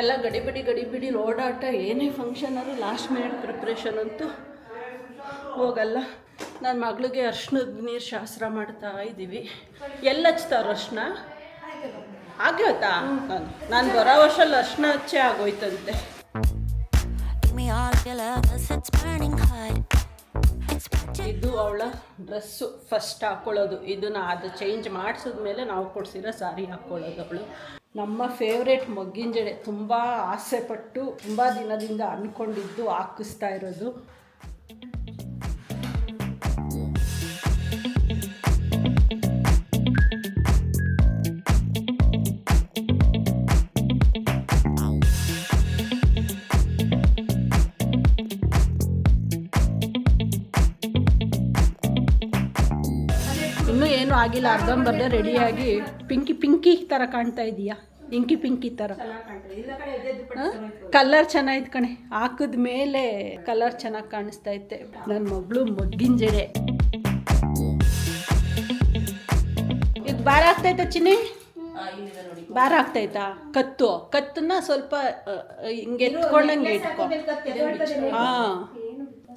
ಎಲ್ಲ ಗಡಿಬಿಡಿ ಗಡಿಬಿಡಿ ಓಡಾಟ ಏನೇ ಫಂಕ್ಷನ್ ಆದರೂ ಲಾಸ್ಟ್ ಮಿನಿಟ್ ಪ್ರಿಪ್ರೇಷನ್ ಅಂತೂ ಹೋಗಲ್ಲ. ನನ್ನ ಮಗಳಿಗೆ ಅರ್ಶಿನದ ನೀರು ಶಾಸ್ತ್ರ ಮಾಡ್ತಾ ಇದ್ದೀವಿ ಎಲ್ಲ ಹಚ್ತಾರ ಅರ್ಶಿನ? ಆಗೋಯ್ತಾ ನಾನು ನಾನು ಬರೋ ವರ್ಷಲ್ಲಿ ಅರ್ಶಿನ ಹಚ್ಚೆ ಆಗೋಯ್ತಂತೆ. ಇದು ಅವಳ ಡ್ರೆಸ್ಸು ಫಸ್ಟ್ ಹಾಕ್ಕೊಳ್ಳೋದು ಇದನ್ನ ಅದು ಚೇಂಜ್ ಮಾಡಿಸಿದ್ಮೇಲೆ ನಾವು ಕೊಡ್ಸಿರೋ ಸಾರಿ ಹಾಕ್ಕೊಳ್ಳೋದು ಅವಳು. ನಮ್ಮ ಫೇವ್ರೇಟ್ ಮೊಗ್ಗಿನ ಜಡೆ ತುಂಬ ಆಸೆಪಟ್ಟು ತುಂಬ ದಿನದಿಂದ ಅಂದ್ಕೊಂಡಿದ್ದು ಹಾಕಿಸ್ತಾ ಇರೋದು. ಇನ್ನೂ ಏನೂ ಆಗಿಲ್ಲ, ಅರ್ಧಂಬರ್ಧ ರೆಡಿಯಾಗಿ ಪಿಂಕಿ ಪಿಂಕಿ ಥರ ಕಾಣ್ತಾ ಇದೀಯಾ? ಇಂಕಿ ಪಿಂಕಿ ಥರ ಕಲರ್ ಚೆನ್ನಾಗಿದೆ ಕಣೆ. ಹಾಕಿದ ಮೇಲೆ ಕಲರ್ ಚೆನ್ನಾಗಿ ಕಾಣಿಸ್ತಾ ಇತ್ತೆ. ನನ್ನ ಮಗಳು ಮೊಗ್ಗಿನ ಜಡೆ ಇದು ಬಾರ ಆಗ್ತೈತಾ ಚಿನ್ನಿ? ಬಾರ ಆಗ್ತೈತಾ ಕತ್ತು. ಕತ್ತನ್ನ ಸ್ವಲ್ಪ ಹಿಂಗೆ ಎತ್ಕೊಂಡಂಗೆ ಇಟ್ಕೊ. ಹಾಂ.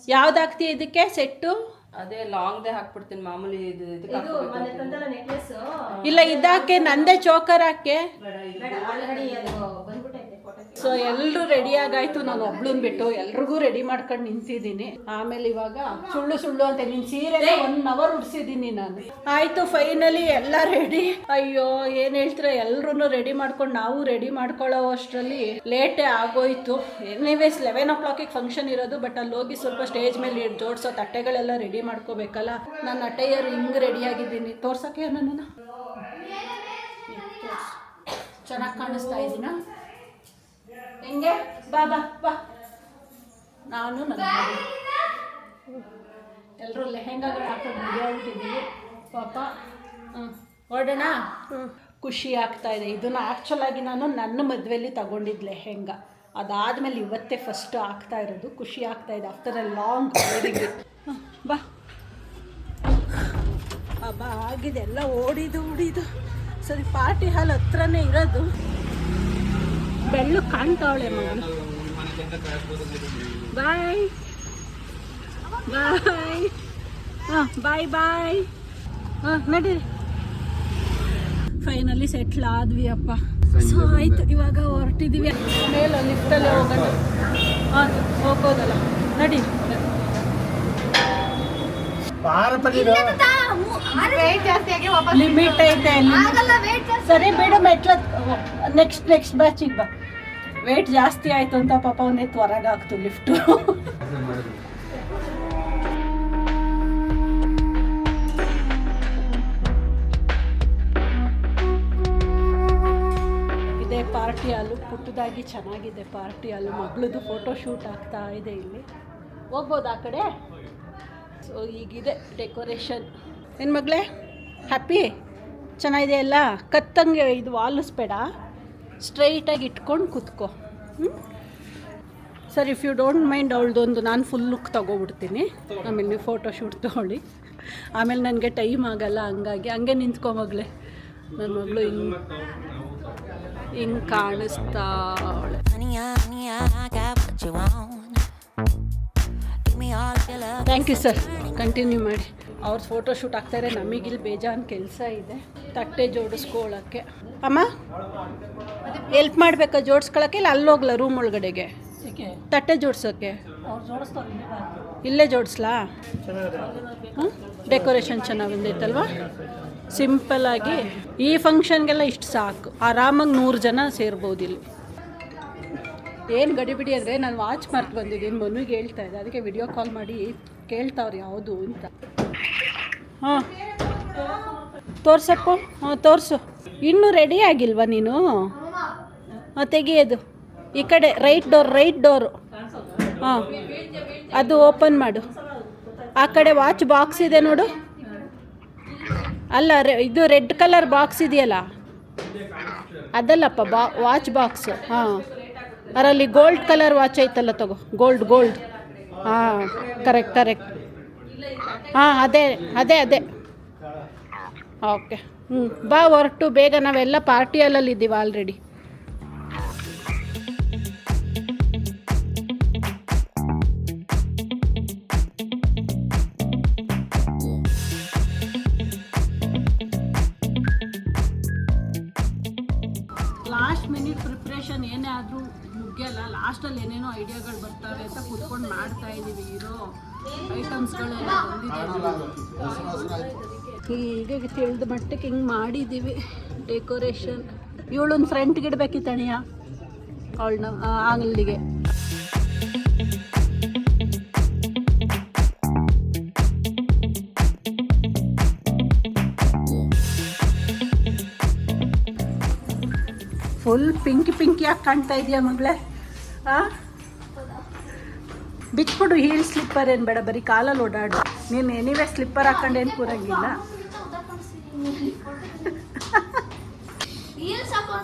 ಯಾವ್ದು ಹಾಕ್ತೀಯ ಇದಕ್ಕೆ? ಸೆಟ್ಟು ಅದೇ ಲಾಂಗ್ದೇ ಹಾಕ್ಬಿಡ್ತೀನಿ ಮಾಮೂಲಿ ಇದು. ಇಲ್ಲ ಇದಾಕೆ ನಂದೇ ಚೋಕರ್ ಹಾಕೆ. ಸೊ ಎಲ್ಲರೂ ರೆಡಿ ಆಗಾಯ್ತು ನಾನು ಒಬ್ಳನ್ ಬಿಟ್ಟು ಎಲ್ರಿಗೂ ರೆಡಿ ಮಾಡ್ಕೊಂಡು ನಿಂತಿದ್ದೀನಿ ಆಮೇಲೆ ಇವಾಗ ಸುಳ್ಳು ಸುಳ್ಳು ಅಂತ ನಿನ್ ಸೀರೆ ಒನ್ ಅವರ್ ಉಡ್ಸಿದ್ದೀನಿ ನಾನು ಆಯ್ತು ಫೈನಲಿ ಎಲ್ಲ ರೆಡಿ ಅಯ್ಯೋ ಏನ್ ಹೇಳ್ತೀರಾ ಎಲ್ರು ರೆಡಿ ಮಾಡ್ಕೊಂಡು ನಾವು ರೆಡಿ ಮಾಡ್ಕೊಳ್ಳೋ ಅಷ್ಟರಲ್ಲಿ ಲೇಟೇ ಆಗೋಯ್ತು ಎನಿವೇಸ್ ಲೆವೆನ್ ಓ ಕ್ಲಾಕಿಗೆ ಫಂಕ್ಷನ್ ಇರೋದು ಬಟ್ ಅಲ್ಲಿ ಹೋಗಿ ಸ್ವಲ್ಪ ಸ್ಟೇಜ್ ಮೇಲೆ ಜೋಡಿಸೋ ತಟ್ಟೆಗಳೆಲ್ಲ ರೆಡಿ ಮಾಡ್ಕೋಬೇಕಲ್ಲ ನಾನು ಅಟೈಯರ್ ಹಿಂಗ್ ರೆಡಿ ಆಗಿದ್ದೀನಿ ತೋರ್ಸಕ್ಕೆ ನನ್ನ ಚೆನ್ನಾಗಿ ಕಾಣಿಸ್ತಾ ಇದ್ದೀನ ಹೆಂಗೆ? ಬಾ ಬಾ ಬಾ. ನಾನು ನನ್ನ ಎಲ್ಲರೂ ಲೆಹೆಂಗಾಗಳು ಹಾಕೊಂಡು ಬಿಟ್ಟಿದ್ದೀವಿ ಪಾಪ ಹ್ಞೂ ಹೊರಡೋಣ? ಖುಷಿ ಆಗ್ತಾ ಇದೆ. ಇದನ್ನು ಆ್ಯಕ್ಚುಲಾಗಿ ನಾನು ನನ್ನ ಮದುವೆಯಲ್ಲಿ ತಗೊಂಡಿದ್ದು ಲೆಹೆಂಗ ಅದಾದಮೇಲೆ ಇವತ್ತೇ ಫಸ್ಟ್ ಆಗ್ತಾ ಇರೋದು. ಖುಷಿ ಆಗ್ತಾ ಇದೆ. ಆಫ್ಟರ್ ಅ ಲಾಂಗ್ ವೆಡಿಂಗ್ ಬಾ. ಹಬ್ಬ ಆಗಿದೆ ಎಲ್ಲ ಓಡಿದು ಓಡಿದು. ಸರಿ ಪಾರ್ಟಿ ಹಾಲ್ ಹತ್ರನೇ ಇರೋದು. ಬೆಳ್ಳು ಕಾಣ್ತಾವಳೆ ಮಗಳು ಬಾಯ್. ಬಾಯ್. ಹಾಂ ಬಾಯ್ ಬಾಯ್. ಹಾಂ ನಡೀರಿ ಫೈನಲಿ ಸೆಟ್ಲ್ ಆದ್ವಿ ಅಪ್ಪ. ಸೊ ಆಯ್ತು ಇವಾಗ ಹೊರಟಿದೀವಿ. ಮೇಲೆ ಲಿಫ್ಟಲ್ಲಿ ಹೋಗೋಣ. ಹಾಂ ಹೋಗೋದಲ್ಲ. ನಡಿ. ಲಿಮಿಟ್ ಐತೆ ಸರಿ ಬಿಡು ಮೆಟ್ಲ ನೆಕ್ಸ್ಟ್ ನೆಕ್ಸ್ಟ್ ಬ್ಯಾಚಿಗೆ ಬಾ. ವೇಟ್ ಜಾಸ್ತಿ ಆಯ್ತು ಅಂತ ಪಾಪ ಅವನೇ ಹೊರಗೆ ಹಾಕ್ತು ಲಿಫ್ಟು ಇದೆ ಪಾರ್ಟಿ ಹಾಲು ಪುಟ್ಟದಾಗಿ ಚೆನ್ನಾಗಿದೆ ಪಾರ್ಟಿ ಹಾಲು ಮಗಳದು ಫೋಟೋ ಶೂಟ್ ಆಗ್ತಾ ಇದೆ ಇಲ್ಲಿ. ಹೋಗ್ಬೋದು ಆ ಕಡೆ? ಸೊ ಈಗಿದೆ ಡೆಕೋರೇಷನ್ ಏನು ಮಗಳೇ? ಹ್ಯಾಪಿ ಚೆನ್ನಾಗಿದೆ ಅಲ್ಲ ಕತ್ತಂಗೆ ಇದು ವಾಲಿಸ್ಬೇಡ ಸ್ಟ್ರೈಟಾಗಿ ಇಟ್ಕೊಂಡು ಕೂತ್ಕೋ. Sir if you don't mind ಅವಳದೊಂದು ನಾನು ಫುಲ್ ಲುಕ್ ತೊಗೊಬಿಡ್ತೀನಿ. ಆಮೇಲೆ ನೀವು ಫೋಟೋ ಶೂಟ್ ತೊಗೊಳ್ಳಿ. ಆಮೇಲೆ ನನಗೆ ಟೈಮ್ ಆಗಲ್ಲ, ಹಂಗಾಗಿ ಹಂಗೆ ನಿಂತ್ಕೊ ನನ್ನ ಮಗಳು ಹಿಂಗೆ ಹಿಂಗೆ love. Thank you sir continue ಮಾಡಿ. ಅವ್ರ ಫೋಟೋ ಶೂಟ್ ಆಗ್ತಾರೆ ನಮಗಿಲ್ಲಿ ಬೇಜಾನ್ ಕೆಲಸ ಇದೆ. ತಟ್ಟೆ ಜೋಡಿಸ್ಕೊಳ್ಳೋಕ್ಕೆ ಅಮ್ಮ? ಎಲ್ಪ್ ಮಾಡಬೇಕಾ ಜೋಡಿಸ್ಕೊಳಕ್ಕೆ? ಇಲ್ಲ ಅಲ್ಲೋಗ್ಲ ರೂಮ್ ಒಳಗಡೆಗೆ? ತಟ್ಟೆ ಜೋಡ್ಸೋಕ್ಕೆ ಇಲ್ಲೇ ಜೋಡಿಸ್ಲಾ? ಹ್ಞೂ ಡೆಕೋರೇಷನ್ ಚೆನ್ನಾಗಿ ಬಂದೈತಲ್ವಾ? ಸಿಂಪಲ್ ಆಗಿ. ಈ ಫಂಕ್ಷನ್ಗೆಲ್ಲ ಇಷ್ಟು ಸಾಕು. ಆರಾಮಾಗಿ ನೂರು ಜನ ಸೇರ್ಬೋದು ಇಲ್ಲಿ. ಏನು ಗಡಿಬಿಡಿ ಅಂದರೆ ನಾನು ವಾಚ್ ಮರ್ತು ಬಂದಿದ್ದೀನಿ. ಮನುಗೆ ಹೇಳ್ತಾ ಇದ್ದೆ. ಅದಕ್ಕೆ ವಿಡಿಯೋ ಕಾಲ್ ಮಾಡಿ ಕೇಳ್ತಾವ್ರು ಯಾವುದು ಅಂತ. ಹಾಂ. ತೋರ್ಸಪ್ಪು, ಹಾಂ, ತೋರಿಸು. ಇನ್ನೂ ರೆಡಿ ಆಗಿಲ್ವಾ ನೀನು? ಹಾಂ, ತೆಗಿಯೋದು. ಈ ಕಡೆ ರೈಟ್ ಡೋರ್ ರೈಟ್ ಡೋರು ಹಾಂ, ಅದು ಓಪನ್ ಮಾಡು. ಆ ಕಡೆ ವಾಚ್ ಬಾಕ್ಸ್ ಇದೆ ನೋಡು. ಅಲ್ಲ ರೆ- ಇದು ರೆಡ್ ಕಲರ್ ಬಾಕ್ಸ್ ಇದೆಯಲ್ಲ? ಅದಲ್ಲಪ್ಪ ಬಾ ವಾಚ್ ಬಾಕ್ಸ್ ಹಾಂ. ಅದರಲ್ಲಿ ಗೋಲ್ಡ್ ಕಲರ್ ವಾಚ್ ಐತಲ್ಲ ತಗೋ. ಗೋಲ್ಡ್ ಗೋಲ್ಡ್ ಹಾಂ ಕರೆಕ್ಟ್ ಕರೆಕ್ಟ್ ಹಾಂ, ಅದೇ ಅದೇ ಅದೇ. ಓಕೆ. ಹ್ಞೂ ಬಾ ಹೊರಟು, ಬೇಗ ನಾವೆಲ್ಲ ಪಾರ್ಟಿ ಇದ್ದೀವಿ ಆಲ್ರೆಡಿ ಲಾಸ್ಟ್ ಮಿನಿಟ್ ಪ್ರಿಪ್ರೇಷನ್ ಏನೇ ಆದರೂ ಮುಗಿಯಲ್ಲ. ಲಾಸ್ಟಲ್ಲಿ ಏನೇನೋ ಐಡಿಯಾಗಳು ಬರ್ತವೆ ಅಂತ ಕೂತ್ಕೊಂಡು ಮಾಡ್ತಾ ಇದ್ದೀವಿ ಇರೋ ಐಟಮ್ಸ್ಗಳೆಲ್ಲ ಹೀಗೆ ತಿಳಿದ ಮಟ್ಟಕ್ಕೆ ಹಿಂಗೆ ಮಾಡಿದ್ದೀವಿ ಡೆಕೋರೇಷನ್. ಇವಳೊಂದು ಫ್ರಂಟ್ಗೆ ಇಡಬೇಕಿತ್ತಣಿಯ ಅವಳನ್ನ ಆಂಗ್ಲಿಗೆ ಫುಲ್ ಪಿಂಕಿ ಯಾಕೆ ಕಾಣ್ತಾ ಇದೆಯಾ ಮಗಳೇ? ಆ? ಬಿಚ್ಬಿಡು ಹೀಲ್ ಸ್ಲಿಪ್ಪರ್ ಏನು ಬೇಡ, ಬರೀ ಕಾಲಲ್ಲಿ ಓಡಾಡು. ನೀನು ಎನಿವೇ ಸ್ಲಿಪ್ಪರ್ ಹಾಕೊಂಡು ಏನು ಕೂರಂಗಿಲ್ಲ.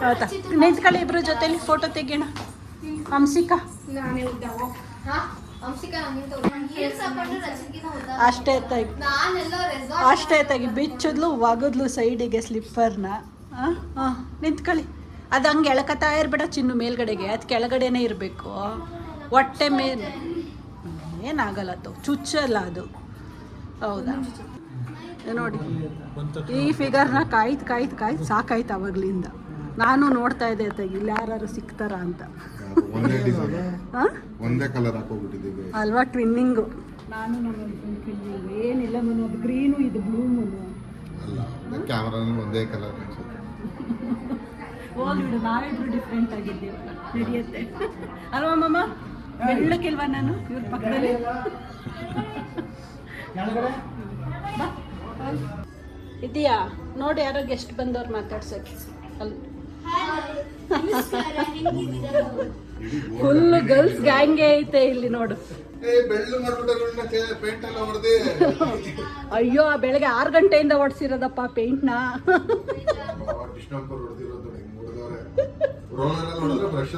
ಹೌದಾ? ನಿಂತ್ಕೊಳ್ಳಿ ಇಬ್ರು ಜೊತೆಲಿ ಫೋಟೋ ತೆಗಿಯೋಣ. ಹಂಸಿಕಾ ಅಷ್ಟೇ ತೆಗಿ ಅಷ್ಟೇ ತೆಗಿ ಬಿಚ್ಚಿದ್ಲು, ಒಗದ್ಲು ಸೈಡಿಗೆ ಸ್ಲಿಪ್ಪರ್ನ. ಹಾಂ ನಿಂತ್ಕೊಳ್ಳಿ. ಅದು ಹಂಗೆ ಎಳ್ಕತ್ತಾ ಇರ್ಬೇಡ ಚಿನ್ನು ಮೇಲ್ಗಡೆಗೆ. ಅದು ಕೆಳಗಡೆನೇ ಇರಬೇಕು. ಹೊಟ್ಟೆ ಮೇಲೆ ಏನಾಗಲ್ಲ ಅದು ಚುಚ್ಚಲ್ಲ ಅದು. ಹೌದಾ? ನೋಡಿ. ಈ ಫಿಗರ್ನ ಕಾಯ್ತು ಕಾಯ್ದು ಕಾಯ್ದು ಸಾಕಾಯ್ತು ಅವಾಗ್ಲಿಂದ. ನಾನು ನೋಡ್ತಾ ಇದ್ದೆ ತೆಗಿ ಇಲ್ಲಿ ಯಾರು ಸಿಗ್ತಾರ ಅಂತ. ಒಂದೇ ಡಿಸೈನ್ ಹಾಂ ಒಂದೇ ಕಲರ್ ಹಾಕೋಬಿಟ್ಟಿದ್ದೀವಿ ಅಲ್ವಾ ಟ್ವಿನ್ನಿಂಗು ನಾನು ನಮ್ಮ ಏನಿಲ್ಲ ಮನು ಅದು ಗ್ರೀನು ಇದು ಬ್ಲೂ ಮನು. ಅಲ್ಲ ಕ್ಯಾಮರಾ ಒಂದೇ ಕಲರ್ ಹೋಗ್ಬಿಡು ನಾವಿಬ್ರು ಡಿಫ್ರೆಂಟ್ ಆಗಿದ್ದೀವಿ ನಡೆಯುತ್ತೆ. ಅಲ್ವಾ ಮಮ್ಮ ಬೆಳ್ಳಕ್ಕಿಲ್ವಾ ನಾನು? ಇವ್ರ ಪಕ್ಕದಲ್ಲಿ. ಇದೆಯಾ ನೋಡಿ ಯಾರೋ ಗೆಸ್ಟ್ ಬಂದವ್ರು ಮಾತಾಡ್ಸಕ್ಕೆ. ಅಲ್ಲಿ ಫುಲ್ ಗರ್ಲ್ಸ್ ಗ್ಯಾಂಗೇ ಐತೆ ಇಲ್ಲಿ ನೋಡು. ಅಯ್ಯೋ ಬೆಳಗ್ಗೆ ಆರು ಗಂಟೆಯಿಂದ ಓಡಿಸಿರೋದಪ್ಪ ಪೇಂಟ್ನ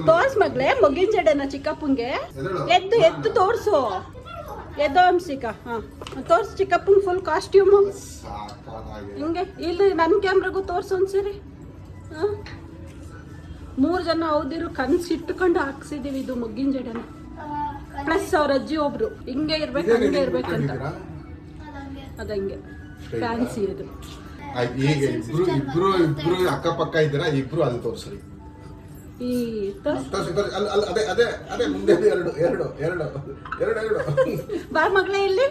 ತೋರ್ಸ್ ಮಗ್ಳೆ ಮಗಿನ ಜಡೆನ ಚಿಕ್ಕಪ್ಪಂಗೆ ಎದ್ದು ಎದ್ದು ತೋರ್ಸು. ಎದ್ದು ಅಂಶಿಕ ಹಾ. ತೋರ್ಸು ಚಿಕ್ಕಪ್ಪಂಗೆ ಫುಲ್ ಕಾಸ್ಟ್ಯೂಮ್ ಹಿಂಗೆ ಇಲ್ಲಿ ನನ್ನ ಕ್ಯಾಮ್ರಾಗೂ ತೋರ್ಸು ಒಂದ್ಸರಿ. ಹಾಂ. ಮೂರು ಜನ ಹೌದಿರು ಕನ್ಸಿಟ್ಕೊಂಡು ಹಾಕ್ಸಿದೀವಿ ಇದು ಮಗ್ಗಿನ ಜಡೆನ. ಪ್ಲಸ್ ಅವ್ರ ಅಜ್ಜಿ ಒಬ್ರು. ಹಿಂಗೆ ಇರ್ಬೇಕು ಹಂಗೆ ಇರ್ಬೇಕಂತ ಅದಂಗೆ. ಫ್ಯಾನ್ಸಿ ಅದು ಇಬ್ರು ಇಬ್ರು ಇಬ್ರು ಅಕ್ಕಪಕ್ಕ ಇದ್ದೀರಾ? ಇಬ್ರು ಅಲ್ಲಿ ತೋರ್ಸ್ರಿ. ಈ ತೋರ್ಸ್. ತೋರ್ಸಿ. ತೋರ್ಸಿ ಅಲ್ಲಿ ಅಲ್ಲಿ ಅದೇ ಅದೇ ಅದೇ ಮುಂದೆ ಎರಡು ಎರಡು ಎರಡು ಎರಡು ಎರಡು. ಬಾ ಮಗಳೇ ಇಲ್ಲಿ.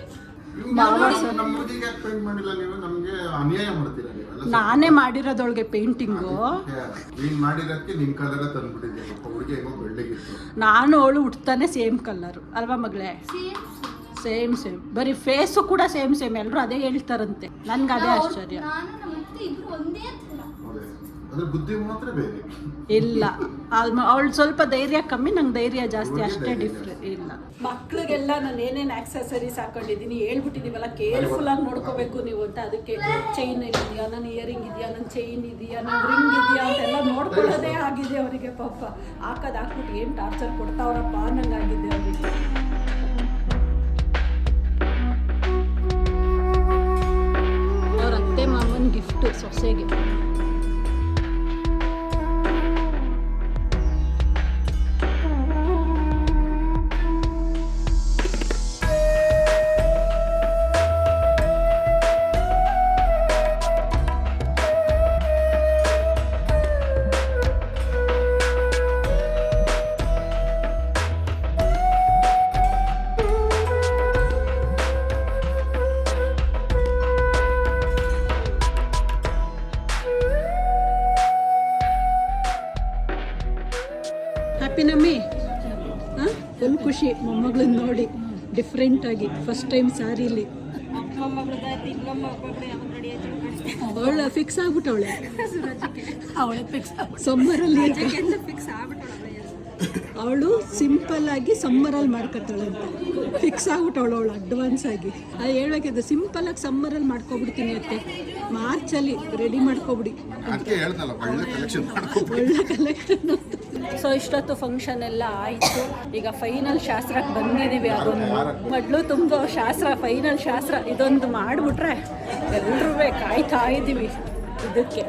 ನಮ್ಮ ಹುಡುಗಿಗೆ ಪೇಂಟ್ ಮಾಡಿಲ್ಲ ನೀವು? ನಮ್ಗೆ ಅನ್ಯಾಯ ಮಾಡ್ತೀರಾ ನೀವೆಲ್ಲ ನಾನೇ ಮಾಡಿರೋದೊಳಗೆ ಪೇಂಟಿಂಗು ನೀನ್ ಮಾಡಿರೋದಕ್ಕೆ ನಿನ್ ಕಲರ ತಂದ್ಬಿಟ್ಟಿದ್ದೆ. ಪಾಪ ಹುಡುಗಿ ಹೆಂಗೋ ಬೆಳ್ಳಗಿತ್ತು. ನಾನು ಅವಳು ಹುಡ್ತಾನೆ ಸೇಮ್ ಕಲರ್. ಅಲ್ವಾ ಮಗಳೇ ಸೇಮ್ ಸೇಮ್. ಬರೀ ಫೇಸು ಕೂಡ ಸೇಮ್ ಸೇಮ್. ಎಲ್ಲರೂ ಅದೇ ಹೇಳ್ತಾರಂತೆ. ನನ್ಗೆ ಅದೇ ಆಶ್ಚರ್ಯ. ಬುದ್ಧಿ ಮಾತ್ರ ಬೇರೆ. ಇಲ್ಲ. ಅವಳು ಸ್ವಲ್ಪ ಧೈರ್ಯ ಕಮ್ಮಿ ನಂಗೆ ಧೈರ್ಯ ಜಾಸ್ತಿ ಅಷ್ಟೇ ಡಿಫ್ರೆಂಟ್ ಇಲ್ಲ. ಮಕ್ಕಳಿಗೆಲ್ಲ ನಾನು ಏನೇನು ಆಕ್ಸೆಸರೀಸ್ ಹಾಕೊಂಡಿದ್ದೀನಿ ಹೇಳ್ಬಿಟ್ಟಿದ್ದೀವಲ್ಲ ಕೇರ್ಫುಲ್ ಆಗಿ ನೋಡ್ಕೋಬೇಕು ನೀವು ಅಂತ. ಅದಕ್ಕೆ ಚೈನ್ ಇದೆಯಾ ನನ್ನ ಇಯರಿಂಗ್ ಇದೆಯಾ ನನ್ನ ಚೈನ್ ಇದೆಯಾ ನನ್ನ ರಿಂಗ್ ಇದೆಯಾ ಅಂತೆಲ್ಲ ನೋಡ್ಕೊಳ್ಳೋದೇ ಆಗಿದೆ ಅವರಿಗೆ ಪಾಪ. ಹಾಕೋದು ಹಾಕ್ಬಿಟ್ಟು ಏನು ಟಾರ್ಚರ್ ಕೊಡ್ತಾವ್ರಪ್ಪ ಅನ್ನಂಗಾಗಿದೆ ಅವರಿಗೆ. ಅವ್ರ ಅತ್ತೆ ಮಾವನ ಗಿಫ್ಟ್ ಸೊಸೆಗೆ. ಹ್ಯಾಪಿ ನಮ್ಮಿ? ಹಾಂ? ಫುಲ್ ಖುಷಿ. ಮೊಮ್ಮಗಳನ್ನ ನೋಡಿ. ಡಿಫ್ರೆಂಟ್ ಆಗಿ. ಫಸ್ಟ್ ಟೈಮ್ ಸಾರಿಲಿ. ಅವಳ ಫಿಕ್ಸ್ ಆಗ್ಬಿಟ್ಟವಳೆ. ಅವಳೆ ಫಿಕ್ಸ್ ಸಮ್ಮರಲ್ಲಿ ಅವಳು? ಸಿಂಪಲ್ ಆಗಿ ಸಮ್ಮರಲ್ಲಿ ಮಾಡ್ಕೊತಾಳೆ ಅಂತ. ಫಿಕ್ಸ್ ಆಗ್ಬಿಟ್ಟವಳು ಅವಳು ಅಡ್ವಾನ್ಸ್ ಆಗಿ. ಅದು ಹೇಳ್ಬೇಕಿದೆ ಸಿಂಪಲ್ ಆಗಿ ಸಮ್ಮರಲ್ಲಿ ಮಾಡ್ಕೊಬಿಡ್ತೀನಿ ಅತ್ತೆ. ಮಾರ್ಚಲ್ಲಿ ರೆಡಿ ಮಾಡ್ಕೊಬಿಡಿ. ಒಳ್ಳೆ ಕಲೆಕ್ಷನ್ ಸೊ ಇಷ್ಟೊತ್ತು ಫಂಕ್ಷನ್ ಎಲ್ಲ ಆಯಿತು. ಈಗ ಫೈನಲ್ ಶಾಸ್ತ್ರಕ್ಕೆ ಬಂದಿದ್ದೀವಿ, ಅದೊಂದು ಮೊದಲು ತುಂಬ ಶಾಸ್ತ್ರ ಫೈನಲ್ ಶಾಸ್ತ್ರ ಇದೊಂದು ಮಾಡಿಬಿಟ್ರೆ ಎಲ್ಲರೂ ಕಾಯ್ತಾ ಇದ್ದೀವಿ. ಇದಕ್ಕೆ.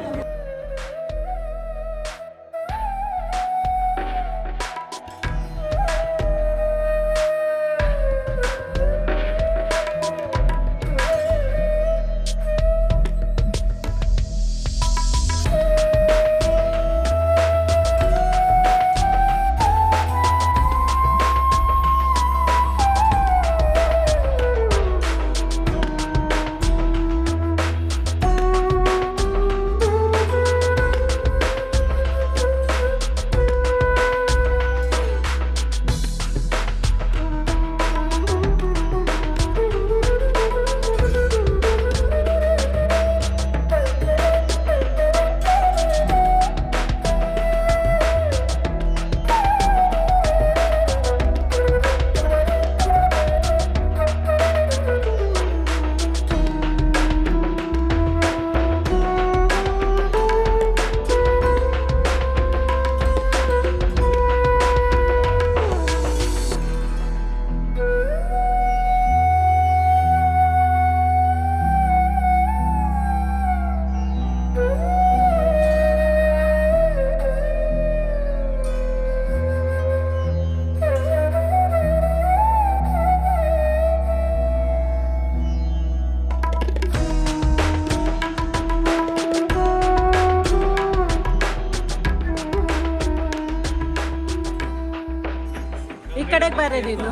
ಕಡೆಗೆ ಬಾರೆ ನೀನು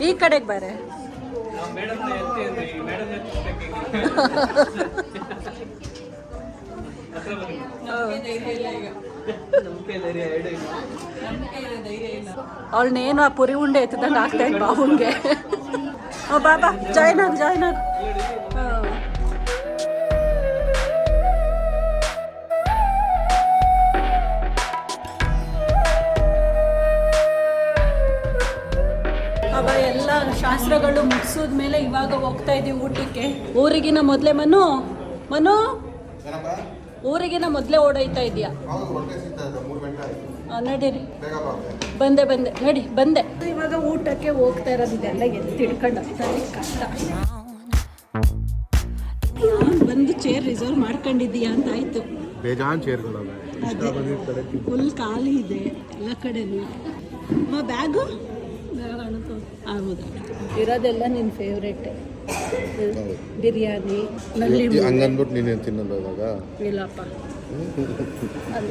ಈ ಕಡೆಗೆ ಬಾರೆ? ಅವಳನ್ನೇನು ಆ ಪುರಿ ಉಂಡೆ ಎತ್ತದಂಗೆ ಆಗ್ತಾ ಇತ್ತು ಬಾವುಂಗೆ ಓ ಬಾಬಾ ಜಾಯ್ನ್ ಆಗಿ ಜಾಯ್ನ್ ಆಗಿ. ಎಲ್ಲ ಶಾಸ್ತ್ರಗಳು ಮುಗಿಸಿದ ಮೇಲೆ ಇವಾಗ ಹೋಗ್ತಾ ಇದೀವಿ ಊಟಕ್ಕೆ. ಊರಿಗಿನ ಮೊದಲೇ ಮನು ಮನು ಊರಿಗಿನ ಮೊದಲೇ ಓಡೋಯ್ತಾ ಇದೆಯಾ? ನಡೀರಿ. ಬೇಗ ಬಾ ಬಂದೆ ಬಂದೆ ನಡಿ ಬಂದೆ. ಇವಾಗ ಊಟಕ್ಕೆ ಹೋಗ್ತಾ ಇರೋದಿದೆ ಅಲ್ಲ ಎಲ್ಲಿ ತಿಳ್ಕೊಂಡು ಕಷ್ಟ. ಬಂದು ಚೇರ್ ರಿಸರ್ವ್ ಮಾಡ್ಕೊಂಡಿದ್ದೀಯಾ ಅಂತ ಆಯ್ತು. ಬೇಜಾನ್ ಫುಲ್ ಖಾಲಿ ಇದೆ ಎಲ್ಲ ಕಡೆನೂ. ಮಾ ಬ್ಯಾಗು ಹೌದಾ ಇರೋದೆಲ್ಲ ನಿನ್ನ ಫೇವ್ರೇಟ್ ಬಿರಿಯಾನಿ ನಲ್ಲಿ ಹಂಗನ್ಬಿಟ್ಟು ನೀನೇನು ತಿನ್ನಲ್ಲ ಇವಾಗ? ಇಲ್ಲಪ್ಪ.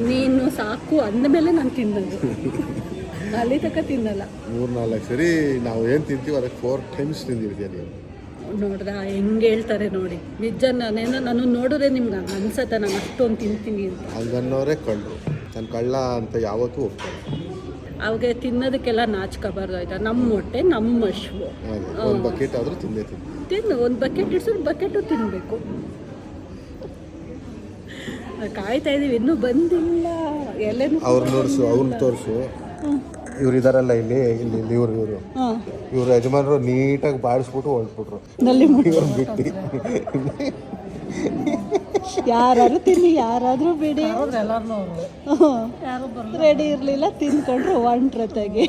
ನೀನು ಸಾಕು ಅಂದಮೇಲೆ ನಾನು ತಿನ್ನೋದು. ಅಲ್ಲಿ ತನಕ ತಿನ್ನಲ್ಲ. ಮೂರು ನಾಲ್ಕು ಸರಿ ನಾವು ಏನು ತಿಂತೀವಿ ಅದಕ್ಕೆ ಫೋರ್ ಟೈಮ್ಸ್ ತಿಂದಿರ್ತೀಯ ನೀವು ನೋಡ್ದ ಹೆಂಗೆ ಹೇಳ್ತಾರೆ ನೋಡಿ. ನಿಜ ನಾನೇನೋ ನಾನು ನೋಡಿದ್ರೆ ನಿಮ್ಗೆ ಅನ್ಸತ್ತೆ ನಾನು ಅಷ್ಟೊಂದು ತಿಂತೀನಿ ಅಂತ. ಹಂಗನ್ನೋರೇ ಕಳ್ಳು ನಾನು ಕಳ್ಳ ಅಂತ ಯಾವತ್ತೂ ಹೋಗ್ತಾರೆ ಅವಾಗ ತಿನ್ನೋದಕ್ಕೆಲ್ಲ ನಾಚ್ಕೋಬಾರ್ದು ಆಯ್ತಾ ನಮ್ಮ ಹೊಟ್ಟೆ ನಮ್ಮ ಹಶ್ವು ಒಂದು ಬಕೆಟ್ ಆದರೂ ತಿಂದೇ ತಿನ್ನು. ಒಂದು ಬಕೆಟ್ ಇಡ್ಸಿದ್ರೆ ಬಕೆಟು ತಿನ್ನಬೇಕು ಕಾಯ್ತಾ ಇದೀವಿ ಇನ್ನೂ ಬಂದಿಲ್ಲ. ಎಲ್ಲೇನು ಅವ್ರು ನೋಡಿಸು ಅವ್ರನ್ನ ತೋರಿಸು. ಇವ್ರು ಇದಾರಲ್ಲ ಇಲ್ಲಿ ಇಲ್ಲಿ ಇಲ್ಲಿ ಇವ್ರು ಇವರು. ಇವ್ರ ಯಜಮಾನರು ನೀಟಾಗಿ ಬಾಡಿಸ್ಬಿಟ್ಟು ಹೊರಟ್ಬಿಟ್ರು ನಲ್ಲಿ ಇವ್ರು ಬಿಟ್ಟು. ಯಾರು ತಿನ್ನಿ ಯಾರಾದರೂ ಬಿಡಿ. ರೆಡಿ ಇರಲಿಲ್ಲ ತಿನ್ಕೊಂಡ್ರು ಒಂಟ್ರತೆಗೆ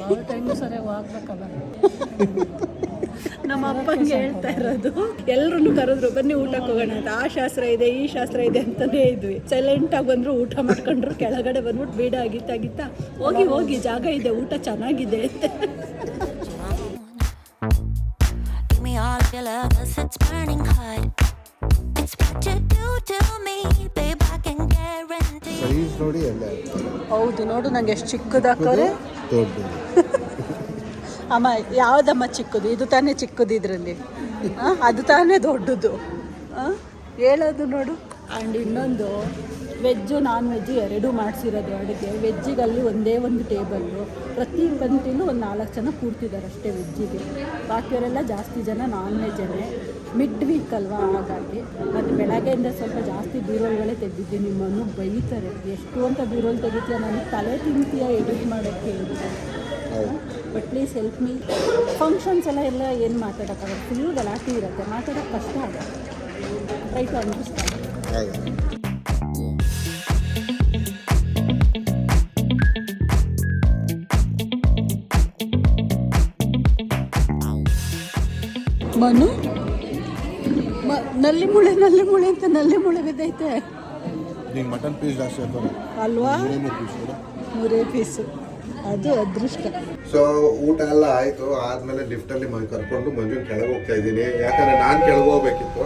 ನಮ್ಮ ಅಪ್ಪಂಗೆ ಹೇಳ್ತಾ ಇರೋದು ಎಲ್ರು ಕರೆದ್ರು ಬನ್ನಿ ಊಟಕ್ಕೆ ಹೋಗೋಣ ಅಂತ. ಆ ಶಾಸ್ತ್ರ ಇದೆ ಈ ಶಾಸ್ತ್ರ ಇದೆ ಅಂತಾನೇ ಇದ್ವಿ. ಸೈಲೆಂಟಾಗಿ ಬಂದ್ರು ಊಟ ಮಾಡ್ಕೊಂಡ್ರು ಕೆಳಗಡೆ ಬಂದ್ಬಿಟ್ಟು ಬೀಡ ಆಗಿತ್ತಾಗಿತ್ತ ಆಗಿತ್ತಾ ಹೋಗಿ ಹೋಗಿ ಜಾಗ ಇದೆ ಊಟ ಚೆನ್ನಾಗಿದೆ ಅಂತ. ಸೈಜ್ ನೋಡಿ ಎಲ್ಲ ಹೌದು ನೋಡು ನಂಗೆ ಎಷ್ಟು ಚಿಕ್ಕದಾಕೋರೆ ದೊಡ್ಡದು. ಅಮ್ಮ ಯಾವುದಮ್ಮ ಚಿಕ್ಕದು? ಇದು ತಾನೇ ಚಿಕ್ಕದು ಇದರಲ್ಲಿ. ಅದು ತಾನೇ ದೊಡ್ಡದು. ಆ? ಹೇಳೋದು ನೋಡು. ಆ್ಯಂಡ್ ಇನ್ನೊಂದು ವೆಜ್ಜು ನಾನ್ ವೆಜ್ ಎರಡೂ ಮಾಡಿಸಿರೋದು ಅಡುಗೆ. ವೆಜ್ಜಿಗಲ್ಲಿ ಒಂದೇ ಒಂದು ಟೇಬಲ್ಲು. ಪ್ರತಿ ಪಂಕ್ತಿಲೂ ಒಂದು ನಾಲ್ಕು ಜನ ಕೂರ್ತಿದ್ದಾರೆ ಅಷ್ಟೇ ವೆಜ್ಜಿಗೆ. ಬಾಕಿಯವರೆಲ್ಲ ಜಾಸ್ತಿ ಜನ ನಾನ್ ವೆಜ್ಜನ್ನೇ ಮಿಡ್ ವೀಕ್ ಅಲ್ವಾ ಹಾಗಾಗಿ. ಮತ್ತು ಬೆಳಗ್ಗೆಯಿಂದ ಸ್ವಲ್ಪ ಜಾಸ್ತಿ ಬೀರೋಲ್ಗಳೇ ತೆಗೆದಿದ್ದೀನಿ ನಿಮ್ಮನ್ನು ಬೈತಾರೆ. ಎಷ್ಟು ಅಂತ ಬೀರೋಲ್ ತೆಗಿತೀಯ? ನಾನು ತಲೆ ತಿಂತೀಯ ಎಡಿಟ್ ಮಾಡೋಕ್ಕೆ but please help me functions ಎಲ್ಲ ಎಲ್ಲ ಏನು ಮಾತಾಡೋಕ್ಕಾಗಲ್ಲ ಫುಲ್ ಗಲಾಟೆ ಇರುತ್ತೆ. ಮಾತಾಡೋಕ್ಕೆ ಕಷ್ಟ ಆಗುತ್ತೆ ರೈಟ್ ಟು ಮನು? ನಲ್ಲಿ ಮುಳೆ ನಲ್ಲಿ ಮುಳೆ ಅಂತ ನಲ್ಲಿ ಮುಳೆ ಬಿದ್ದೈತೆ. ನಿಮ್ಗೆ ಮಟನ್ ಪೀಸ್ ಜಾಸ್ತಿ ಅಂತ ಅಲ್ವಾ? ಮೂರೇ ಪೀಸ್ ಪೀಸು ಅದು ಅದೃಷ್ಟ. ಸೊ ಊಟ ಎಲ್ಲ ಆಯ್ತು. ಆದಮೇಲೆ ಲಿಫ್ಟ್ ಅಲ್ಲಿ ಮ- ಕರ್ಕೊಂಡು ಮಂಜುನ್ ಕೆಳಗೆ ಹೋಗ್ತಾ ಇದ್ದೀನಿ. ಯಾಕಂದ್ರೆ ನಾನು ಕೆಳಗೆ ಹೋಗ್ಬೇಕಿತ್ತು.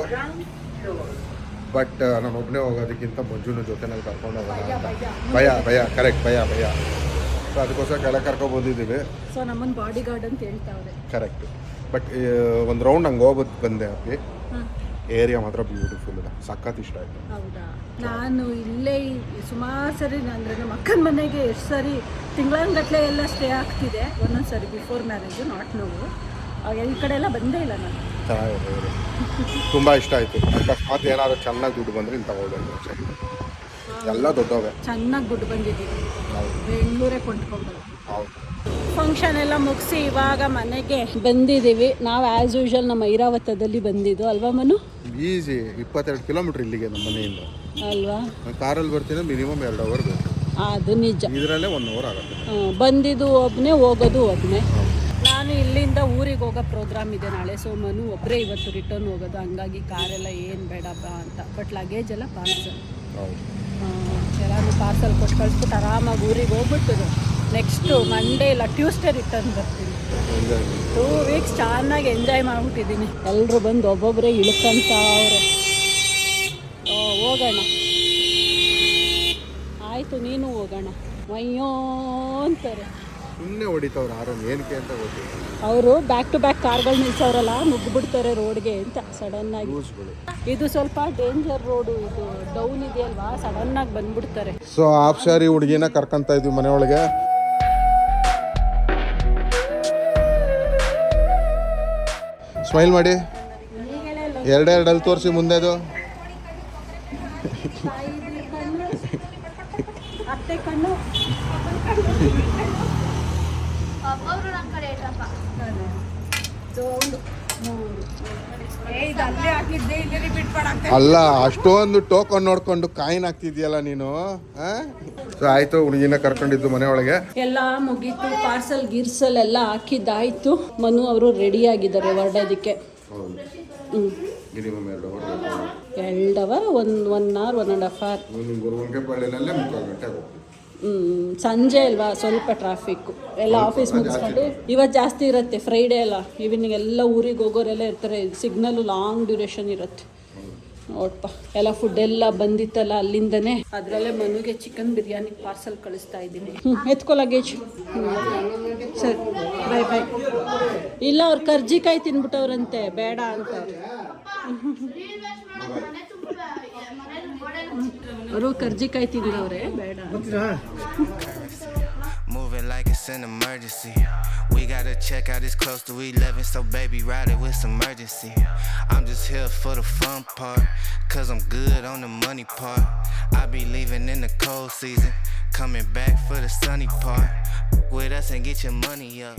ಬಟ್ ನಾನು ಒಬ್ಬನೇ ಹೋಗೋದಕ್ಕಿಂತ ಮಂಜುನ ಜೊತೆನಲ್ಲಿ ಕರ್ಕೊಂಡು ಹೋಗೋಣ ಅಂತ. ಭಯ ಭಯ. ಕರೆಕ್ಟ್ ಭಯ ಭಯ. ಸೊ ಅದಕ್ಕೋಸ್ಕರ ಕೆಳಗೆ ಕರ್ಕೊಂಡು ಬಂದಿದ್ದೀವಿ. ಸೊ ನಮ್ಮನ್ನು ಬಾಡಿ ಗಾರ್ಡ್ ಅಂತ ಹೇಳ್ತಾವ್ರೆ. ಕರೆಕ್ಟ್ ಬಟ್ ಒಂದು ರೌಂಡ್ ಹಂಗೆ ಹೋಗೋದು ಬಂದೆ ಅಲ್ಲಿ ಏರಿಯಾ ಮಾತ್ರ ಬ್ಯೂಟಿಫುಲ್ ಇದೆ. ಸಖತ್ ಇಷ್ಟ ಆಯ್ತು. ಹೌದಾ? ನಾನು ಇಲ್ಲೇ ಸುಮಾರು ಸರಿ ಅಂದರೆ ನಮ್ಮ ಅಕ್ಕನ ಮನೆಗೆ ಎಷ್ಟು ಸರಿ ತಿಂಗಳಂಗಟ್ಲೆ ಎಲ್ಲ ಸ್ಟೇ ಆಗ್ತಿದೆ. ಒಂದೊಂದು ಸರಿ ಬಿಫೋರ್ ಮ್ಯಾರೇಜು ನಾಟ್ ನೋವು ಈ ಕಡೆ ಎಲ್ಲ ಬಂದೇ ಇಲ್ಲ ನಾನು. ತುಂಬಾ ತುಂಬ ಇಷ್ಟ ಆಯಿತು. ಅಕಸ್ಮಾತ್ ಏನಾದ್ರು ಚೆನ್ನಾಗಿ ದುಡ್ಡು ಬಂದರೆ ಇಲ್ಲಿ ತಗೊಳ್ಬೇಕು ಎಲ್ಲ ದೊಡ್ಡವೇ. ಚೆನ್ನಾಗಿ ದುಡ್ಡು ಬಂದಿದ್ದೀವಿ ಹೌದು. ಬೆಂಗಳೂರೇ ಕೊಂಡ್ಕೊಂಡು ಹೌದು. ಫಂಕ್ಷನ್ ಎಲ್ಲ ಮುಗಿಸಿ ಇವಾಗ ಮನೆಗೆ ಬಂದಿದ್ದೀವಿ. ನಾವು ಆ್ಯಸ್ ಯೂಶಲ್ ನಮ್ಮ ಐರಾವತದಲ್ಲಿ ಬಂದಿದ್ದು. ಅಲ್ವಾ ಮನು? ಈಸಿ ಇಪ್ಪತ್ತೆರಡು ಕಿಲೋಮೀಟರ್ ಇಲ್ಲಿಗೆ ನಮ್ಮ ಮನೆಯಿಂದ. ಅಲ್ವಾ? ಕಾರಲ್ಲಿ ಬರ್ತೀನಿ ಮಿನಿಮಮ್ ಎರಡು ಅವರ್ ಬೇಕು. ಅದು ನಿಜ. ಇದರಲ್ಲೇ ಒನ್ ಅವರ್ ಆಗುತ್ತೆ. ಬಂದಿದ್ದು ಒಬ್ಬನೇ ಹೋಗೋದು ಒಬ್ಬನೇ ನಾನು ಇಲ್ಲಿಂದ ಊರಿಗೆ ಹೋಗೋ ಪ್ರೋಗ್ರಾಮ್ ಇದೆ ನಾಳೆ. ಸೊ ಮನು ಒಬ್ಬರೇ ಇವತ್ತು ರಿಟರ್ನ್ ಹೋಗೋದು. ಹಂಗಾಗಿ ಕಾರೆಲ್ಲ ಏನು ಬೇಡಪ್ಪ ಅಂತ. ಬಟ್ ಲಗೇಜ್ ಎಲ್ಲ ಪಾರ್ಸಲ್ ಎಲ್ಲರೂ ಎಲ್ಲಾನು ಪಾರ್ಸಲ್ ಕೊಟ್ಟು ಕಳಿಸ್ಬಿಟ್ಟು ಆರಾಮಾಗಿ ಊರಿಗೆ ಹೋಗ್ಬಿಟ್ಟು ನೆಕ್ಸ್ಟು ಮಂಡೇ ಇಲ್ಲ ಟ್ಯೂಸ್ಡೇ ರಿಟರ್ನ್ ಬರ್ತೀನಿ. ಟೂ ವೀಕ್ಸ್ ಚೆನ್ನಾಗಿ ಎಂಜಾಯ್ ಮಾಡ್ಬಿಟ್ಟಿದ್ದೀನಿ. ಎಲ್ಲರೂ ಬಂದು ಒಬ್ಬೊಬ್ಬರೇ ಇಳ್ಕೊಂತ ಅವರು. ಹೋಗೋಣ. ಆಯಿತು ನೀನು ಹೋಗೋಣ. ಅಯ್ಯೋ ಅಂತಾರೆ. ಸುಮ್ಮನೆ ಹೊಡಿತವ್ರು ಆರಾಮ್ ಏನಕ್ಕೆ ಅಂತ ಗೊತ್ತಿಲ್ಲ. ಅವರು ಬ್ಯಾಕ್ ಟು ಬ್ಯಾಕ್ ಕಾರ್ಗಳು ನಿಲ್ಸವ್ರಲ್ಲ ನುಗ್ಗಿಬಿಡ್ತಾರೆ ರೋಡ್ಗೆ ಅಂತ ಸಡನ್ ಆಗಿ. ಇದು ಸ್ವಲ್ಪ ಡೇಂಜರ್ ರೋಡು ಇದು ಡೌನ್ ಇದೆಯಲ್ವಾ? ಸಡನ್ನಾಗಿ ಬಂದ್ಬಿಡ್ತಾರೆ. ಸೊ ಆಫ್ಶಾರಿ ಹುಡುಗಿನ ಕರ್ಕೊಂತ ಇದ್ವಿ ಮನೆಯೊಳಗೆ. ಸ್ಮೈಲ್ ಮಾಡಿ. ಎರಡೆರಡಲ್ಲಿ ತೋರಿಸಿ ಮುಂದೆದು ಅತ್ತೆ ಕಣ್ಣು ಅಲ್ಲ ಅಷ್ಟೊಂದು ಟೋಕನ್ ನೋಡ್ಕೊಂಡು ಕಾಯಿನ್ ಹಾಕ್ತಿದ್ಯಲ್ಲ ನೀನು ಆಯ್ತು ಹುಡುಗಿನ ಕರ್ಕೊಂಡಿದ್ದು ಮನೆಯೊಳಗೆ ಎಲ್ಲ ಮುಗೀತು ಪಾರ್ಸಲ್ ಗಿರ್ಸಲ್ ಎಲ್ಲ ಹಾಕಿದ್ದಾಯ್ತು. ಮನು ಅವರು ರೆಡಿ ಆಗಿದ್ದಾರೆ ಹೊರಡೋದಕ್ಕೆ. ಹ್ಞೂ ಒಂದ್ ಎರಡು ಎರಡು hour one one hour one and half hour ಸಂಜೆ ಅಲ್ವಾ ಸ್ವಲ್ಪ ಟ್ರಾಫಿಕ್ಕು ಎಲ್ಲ ಆಫೀಸ್ ಮುಗಿಸ್ಕೊಂಡು ಇವತ್ತು ಜಾಸ್ತಿ ಇರುತ್ತೆ ಫ್ರೈಡೇ ಅಲ್ಲ ಈವ್ನಿಂಗ್ ಎಲ್ಲ ಊರಿಗೆ ಹೋಗೋರೆಲ್ಲ ಇರ್ತಾರೆ ಸಿಗ್ನಲ್ಲು ಲಾಂಗ್ ಡ್ಯೂರೇಷನ್ ಇರುತ್ತೆ. ನೋಡಪ್ಪ ಎಲ್ಲ ಫುಡ್ ಎಲ್ಲ ಬಂದಿತ್ತಲ್ಲ ಅಲ್ಲಿಂದನೇ. ಅದರಲ್ಲೇ ಮನುಗೆ ಚಿಕನ್ ಬಿರಿಯಾನಿ ಪಾರ್ಸಲ್ ಕಳಿಸ್ತಾ ಇದ್ದೀನಿ. ಹ್ಞೂ ಎತ್ಕೊ ಲಗೇಜ್ ಸರಿ ಬಾಯ್ ಬಾಯ್ ಇಲ್ಲ ಅವ್ರು ಕರ್ಜಿಕಾಯಿ ತಿನ್ಬಿಟ್ಟವ್ರಂತೆ ಬೇಡ ಅಂತ. ಅವರು ಕರ್ಜಿಕಾಯಿ ತಿಂದವ್ರೆ ಬೇಡ ಅಂತ. Moving like it's an emergency. We gotta check out this close to 11, so baby, ride it with some urgency. I'm just here for the fun part, cause I'm good on the money part. I be leaving in the cold season, coming back for the sunny part. With us and get your money up.